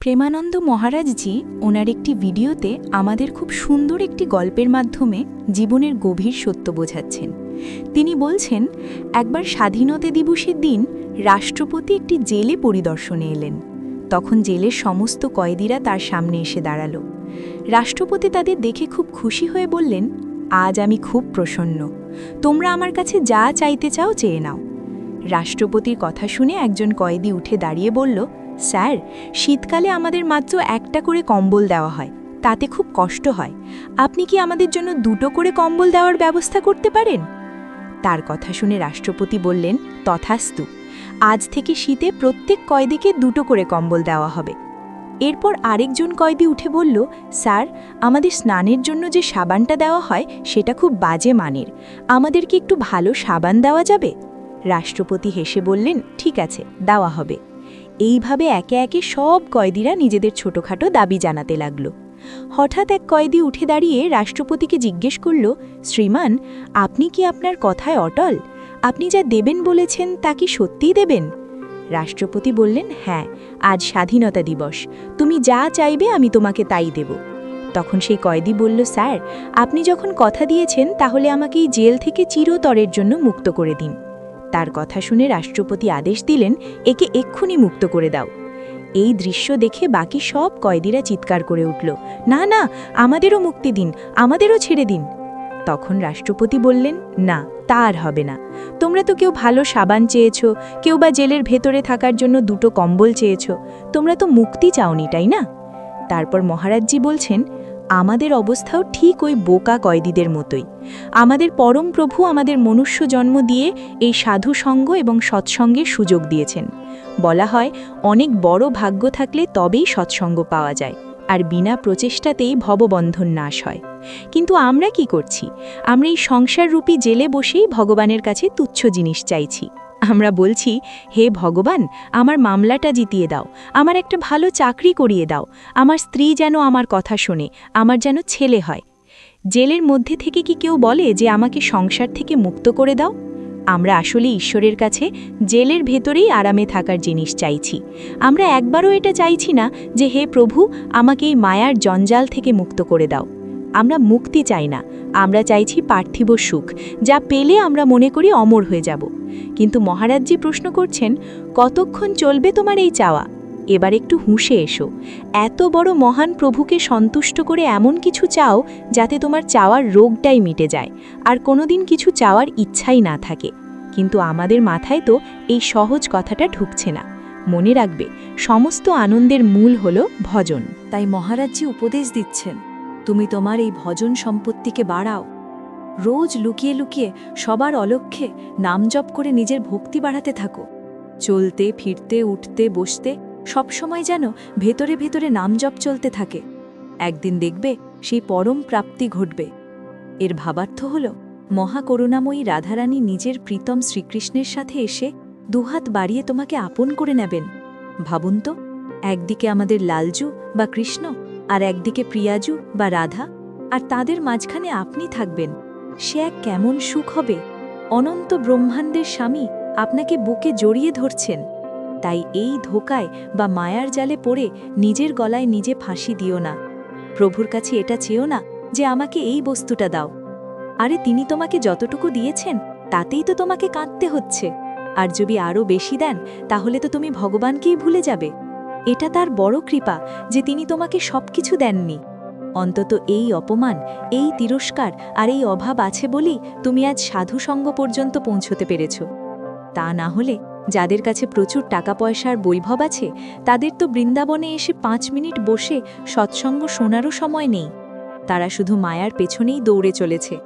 প্রেমানন্দ মহারাজজি ওনার একটি ভিডিওতে আমাদের খুব সুন্দর একটি গল্পের মাধ্যমে জীবনের গভীর সত্য বোঝাচ্ছেন। তিনি বলছেন, একবার স্বাধীনতা দিবসের দিন রাষ্ট্রপতি একটি জেলে পরিদর্শনে এলেন। তখন জেলের সমস্ত কয়েদিরা তার সামনে এসে দাঁড়াল। রাষ্ট্রপতি তাদের দেখে খুব খুশি হয়ে বললেন, আজ আমি খুব প্রসন্ন। তোমরা আমার কাছে যা চাইতে চাও চেয়ে নাও। রাষ্ট্রপতির কথা শুনে একজন কয়েদি উঠে দাঁড়িয়ে বলল স্যার, শীতকালে আমাদের মাত্র একটা করে কম্বল দেওয়া হয়। তাতে খুব কষ্ট হয়। আপনি কি আমাদের জন্য দুটো করে কম্বল দেওয়ার ব্যবস্থা করতে পারেন? তার কথা শুনে রাষ্ট্রপতি বললেন, তথাস্তু। আজ থেকে শীতে প্রত্যেক কয়েদিকে দুটো করে কম্বল দেওয়া হবে। এরপর আরেকজন কয়েদি উঠে বলল, স্যার, আমাদের স্নানের জন্য যে সাবানটা দেওয়া হয়, সেটা খুব বাজে মানের। আমাদের কি একটু ভালো সাবান দেওয়া যাবে? রাষ্ট্রপতি হেসে বললেন, ঠিক আছে, দেওয়া হবে। এইভাবে একে একে সব কয়েদিরা নিজেদের ছোটখাটো দাবি জানাতে লাগল। হঠাৎ এক কয়েদি উঠে দাঁড়িয়ে রাষ্ট্রপতিকে জিজ্ঞেস করল, শ্রীমান, আপনি কি আপনার কথায় অটল? আপনি যা দেবেন বলেছেন তা কি সত্যিই দেবেন? রাষ্ট্রপতি বললেন হ্যাঁ আজ স্বাধীনতা দিবস। তুমি যা চাইবে আমি তোমাকে তাই দেব। তখন সেই কয়েদি বলল, স্যার, আপনি যখন কথা দিয়েছেন তাহলে আমাকে এই জেল থেকে চিরতরের জন্য মুক্ত করে দিন। তার কথা শুনে রাষ্ট্রপতি আদেশ দিলেন একে এক্ষুনি মুক্ত করে দাও। এই দৃশ্য দেখে বাকি সব কয়েদিরা চিৎকার করে উঠল, না না, আমাদেরও মুক্তি দিন, আমাদেরও ছেড়ে দিন। তখন রাষ্ট্রপতি বললেন, না, তা আর হবে না। তোমরা তো কেউ ভালো সাবান চেয়েছ, কেউ বা জেলের ভেতরে থাকার জন্য দুটো কম্বল চেয়েছ, তোমরা তো মুক্তি চাওনি, তাই না? তারপর মহারাজজি বলছেন আমাদের অবস্থাও ঠিক ওই বোকা কয়েদিদের মতোই। আমাদের পরম প্রভু আমাদের মনুষ্য জন্ম দিয়ে এই সাধু সঙ্গ এবং সৎসঙ্গের সুযোগ দিয়েছেন। বলা হয়, অনেক বড় ভাগ্য থাকলে তবেই সৎসঙ্গ পাওয়া যায়, আর বিনা প্রচেষ্টাতেই ভববন্ধন নাশ হয়। কিন্তু আমরা কি করছি? আমরা এই সংসাররূপী জেলে বসেই ভগবানের কাছে তুচ্ছ জিনিস চাইছি। আমরা বলছি, হে ভগবান, আমার মামলাটা জিতিয়ে দাও, আমার একটা ভালো চাকরি করিয়ে দাও, আমার স্ত্রী যেন আমার কথা শোনে, আমার যেন ছেলে হয়। জেলের মধ্যে থেকে কি কেউ বলে যে আমাকে সংসার থেকে মুক্ত করে দাও? আমরা আসলে ঈশ্বরের কাছে জেলের ভেতরেই আরামে থাকার জিনিস চাইছি। আমরা একবারও এটা চাইছি না যে, হে প্রভু, আমাকে এই মায়ার জঞ্জাল থেকে মুক্ত করে দাও। আমরা মুক্তি চাই না। আমরা চাইছি পার্থিব সুখ, যা পেলে আমরা মনে করি অমর হয়ে যাব। কিন্তু মহারাজজি প্রশ্ন করছেন, কতক্ষণ চলবে তোমার এই চাওয়া? এবার একটু হুঁশে এসো। এত বড় মহান প্রভুকে সন্তুষ্ট করে এমন কিছু চাও, যাতে তোমার চাওয়ার রোগটাই মিটে যায়, আর কোনোদিন কিছু চাওয়ার ইচ্ছাই না থাকে। কিন্তু আমাদের মাথায় তো এই সহজ কথাটা ঢুকছে না। মনে রাখবে, সমস্ত আনন্দের মূল হল ভজন। তাই মহারাজজি উপদেশ দিচ্ছেন। তুমি তোমার এই ভজন সম্পত্তিকে বাড়াও। রোজ লুকিয়ে লুকিয়ে সবার অলক্ষ্যে নাম জপ করে নিজের ভক্তি বাড়াতে থাকো। চলতে, ফিরতে, উঠতে, বসতে সবসময় যেন ভেতরে ভেতরে নাম জপ চলতে থাকে। একদিন দেখবে সেই পরম প্রাপ্তি ঘটবে। এর ভাবার্থ হল, মহাকরুণাময়ী রাধারানী নিজের প্রীতম শ্রীকৃষ্ণের সাথে এসে দুহাত বাড়িয়ে তোমাকে আপন করে নেবেন। ভাবুন তো, একদিকে আমাদের লালজু বা কৃষ্ণ আর একদিকে প্রিয়াজু বা রাধা, আর তাদের মাঝখানে আপনি থাকবেন। সে এক কেমন সুখ হবে। অনন্ত ব্রহ্মাণ্ডের স্বামী আপনাকে বুকে জড়িয়ে ধরছেন। তাই এই ধোকায় বা মায়ার জালে পড়ে নিজের গলায় নিজে ফাঁসি দিও না। প্রভুর কাছে এটা চেয়েও না যে আমাকে এই বস্তুটা দাও। আরে তিনি তোমাকে যতটুকু দিয়েছেন, তাতেই তো তোমাকে কাঁদতে হচ্ছে। আর যদি আরও বেশি দেন, তাহলে তো তুমি ভগবানকেই ভুলে যাবে। এটা তার বড় কৃপা যে তিনি তোমাকে সবকিছু দেননি। অন্তত এই অপমান, এই তিরস্কার আর এই অভাব আছে বলেই তুমি আজ সাধুসঙ্গ পর্যন্ত পৌঁছতে পেরেছ। তা না হলে যাদের কাছে প্রচুর টাকা পয়সার বৈভব আছে, তাদের তো বৃন্দাবনে এসে পাঁচ মিনিট বসে সৎসঙ্গ শোনারও সময় নেই। তারা শুধু মায়ার পেছনেই দৌড়ে চলেছে।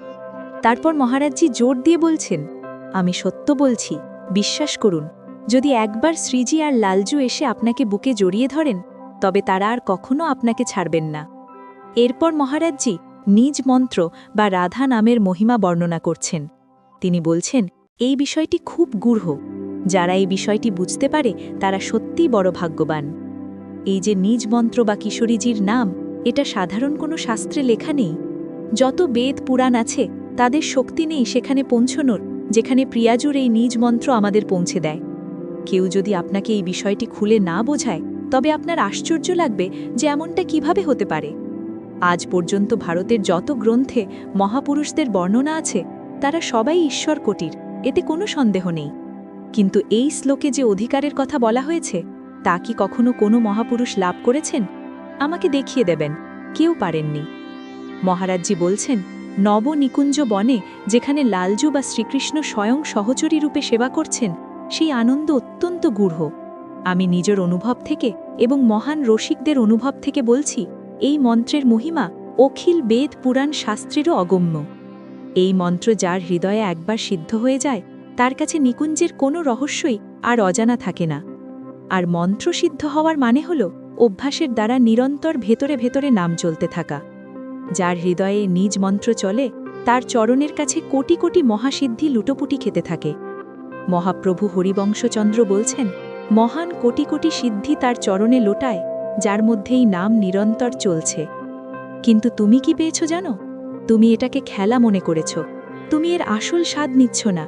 তারপর মহারাজজি জোর দিয়ে বলছেন, আমি সত্য বলছি, বিশ্বাস করুন। যদি একবার শ্রীজি আর লালজু এসে আপনাকে বুকে জড়িয়ে ধরেন, তবে তারা আর কখনো আপনাকে ছাড়বেন না। এরপর মহারাজজি নিজ মন্ত্র বা রাধা নামের মহিমা বর্ণনা করছেন। তিনি বলছেন, এই বিষয়টি খুব গূঢ়। যারা এই বিষয়টি বুঝতে পারে, তারা সত্যিই বড় ভাগ্যবান। এই যে নিজ মন্ত্র বা কিশোরীজির নাম, এটা সাধারণ কোনো শাস্ত্রে লেখা নেই। যত বেদ পুরাণ আছে, তাদের শক্তি নেই সেখানে পৌঁছনোর, যেখানে প্রিয়াজুর এই নিজ মন্ত্র আমাদের পৌঁছে দেয়। কেউ যদি আপনাকে এই বিষয়টি খুলে না বোঝায়, তবে আপনার আশ্চর্য লাগবে যে এমনটা কীভাবে হতে পারে। আজ পর্যন্ত ভারতের যত গ্রন্থে মহাপুরুষদের বর্ণনা আছে, তারা সবাই ঈশ্বর কোটির, এতে কোনো সন্দেহ নেই। কিন্তু এই শ্লোকে যে অধিকারের কথা বলা হয়েছে, তা কি কখনো কোনো মহাপুরুষ লাভ করেছেন? আমাকে দেখিয়ে দেবেন, কেউ পারেননি। মহারাজজি বলছেন নবনিকুঞ্জ বনে যেখানে লালজু বা শ্রীকৃষ্ণ স্বয়ং সহচরী রূপে সেবা করছেন সেই আনন্দ অত্যন্ত গূঢ়। আমি নিজের অনুভব থেকে এবং মহান রসিকদের অনুভব থেকে বলছি, এই মন্ত্রের মহিমা অখিল বেদ পুরাণ শাস্ত্রেরও অগম্য। এই মন্ত্র যার হৃদয়ে একবার সিদ্ধ হয়ে যায়, তার কাছে নিকুঞ্জের কোনো রহস্যই আর অজানা থাকে না। আর মন্ত্র সিদ্ধ হওয়ার মানে হল অভ্যাসের দ্বারা নিরন্তর ভেতরে ভেতরে নাম চলতে থাকা। যার হৃদয়ে নিজ মন্ত্র চলে, তার চরণের কাছে কোটি কোটি মহাসিদ্ধি লুটোপুটি খেতে থাকে। মহাপ্রভু হরিবংশচন্দ্র বলছেন, মহান কোটি কোটি সিদ্ধি তার চরণে লোটায়, যার মধ্যেই নাম নিরন্তর চলছে। কিন্তু তুমি কি পেয়েছ জানো? তুমি এটাকে খেলা মনে করেছ। তুমি এর আসল স্বাদ নিচ্ছ না।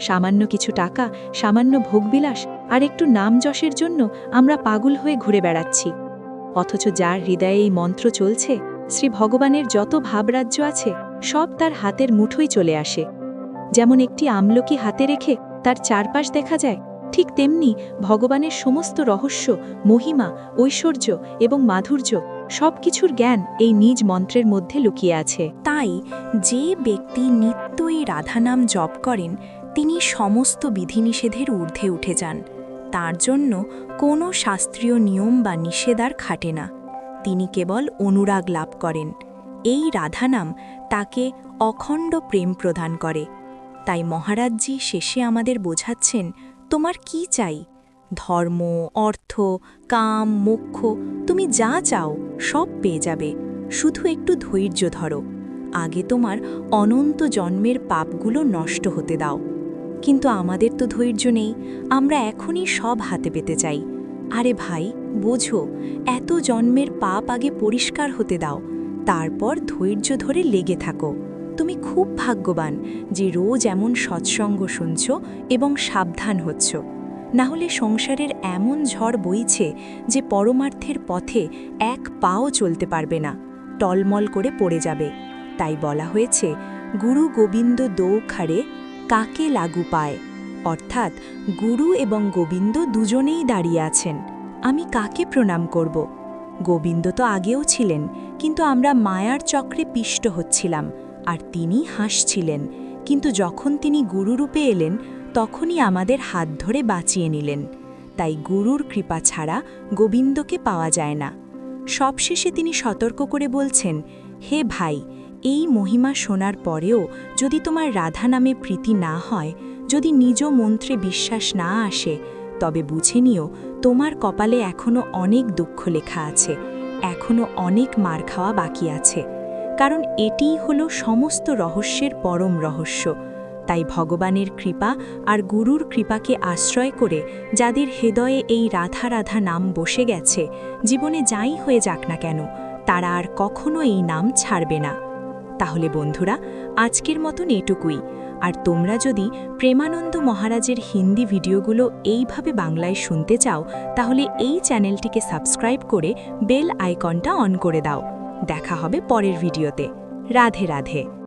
সামান্য কিছু টাকা, সামান্য ভোগবিলাস, আর একটু নাম যশের জন্য আমরা পাগল হয়ে ঘুরে বেড়াচ্ছি। অথচ যার হৃদয়ে এই মন্ত্র চলছে, শ্রী ভগবানের যত ভাবরাজ্য আছে, সব তার হাতের মুঠোই চলে আসে। যেমন একটি আমলকি হাতে রেখে তার চারপাশ দেখা যায়, ঠিক তেমনি ভগবানের সমস্ত রহস্য, মহিমা, ঐশ্বর্য এবং মাধুর্য সবকিছুর জ্ঞান এই নিজ মন্ত্রের মধ্যে লুকিয়ে আছে। তাই যে ব্যক্তি নিত্যই রাধানাম জপ করেন, তিনি সমস্ত বিধিনিষেধের ঊর্ধ্বে উঠে যান। তার জন্য কোনো শাস্ত্রীয় নিয়ম বা নিষেধার খাটে না। তিনি কেবল অনুরাগ লাভ করেন। এই রাধানাম তাকে অখণ্ড প্রেম প্রদান করে। তাই মহারাজজি শেষে আমাদের বোঝাচ্ছেন, তোমার কি চাই? ধর্ম, অর্থ, কাম, মোক্ষ, তুমি যা চাও, সব পেয়ে যাবে। শুধু একটু ধৈর্য ধরো। আগে তোমার অনন্ত জন্মের পাপগুলো নষ্ট হতে দাও। কিন্তু আমাদের তো ধৈর্য নেই, আমরা এখনই সব হাতে পেতে চাই। আরে ভাই, বোঝো, এত জন্মের পাপ আগে পরিষ্কার হতে দাও, তারপর ধৈর্য ধরে লেগে থাকো। তুমি খুব ভাগ্যবান যে রোজ এমন সৎসঙ্গ শুনছ এবং সাবধান হচ্ছ। না হলে সংসারের এমন ঝড় বইছে যে পরমার্থের পথে এক পাও চলতে পারবে না, টলমল করে পড়ে যাবে। তাই বলা হয়েছে, গুরু গোবিন্দ দৌখারে কাকে লাগু পায়? অর্থাৎ, গুরু এবং গোবিন্দ দুজনেই দাঁড়িয়ে আছেন। আমি কাকে প্রণাম করব? গোবিন্দ তো আগেও ছিলেন, কিন্তু আমরা মায়ার চক্রে পিষ্ট হচ্ছিলাম। আর তিনি হাসছিলেন। কিন্তু যখন তিনি গুরুরূপে এলেন, তখনই আমাদের হাত ধরে বাঁচিয়ে নিলেন। তাই গুরুর কৃপা ছাড়া গোবিন্দকে পাওয়া যায় না। সবশেষে তিনি সতর্ক করে বলছেন, হে ভাই, এই মহিমা শোনার পরেও যদি তোমার রাধা নামে প্রীতি না হয়, যদি নিজ মন্ত্রে বিশ্বাস না আসে, তবে বুঝে নিও, তোমার কপালে এখনও অনেক দুঃখ লেখা আছে এখনও অনেক মার খাওয়া বাকি আছে। কারণ এটিই হল সমস্ত রহস্যের পরম রহস্য। তাই ভগবানের কৃপা আর গুরুর কৃপাকে আশ্রয় করে যাদের হৃদয়ে এই রাধা রাধা নাম বসে গেছে, জীবনে যাই হয়ে যাক না কেন, তারা আর কখনো এই নাম ছাড়বে না। তাহলে বন্ধুরা, আজকের মতন এটুকুই। আর তোমরা যদি প্রেমানন্দ মহারাজের হিন্দি ভিডিওগুলো এইভাবে বাংলায় শুনতে চাও, তাহলে এই চ্যানেলটিকে সাবস্ক্রাইব করে বেল আইকনটা অন করে দাও। দেখা হবে পরের ভিডিওতে। রাধে রাধে।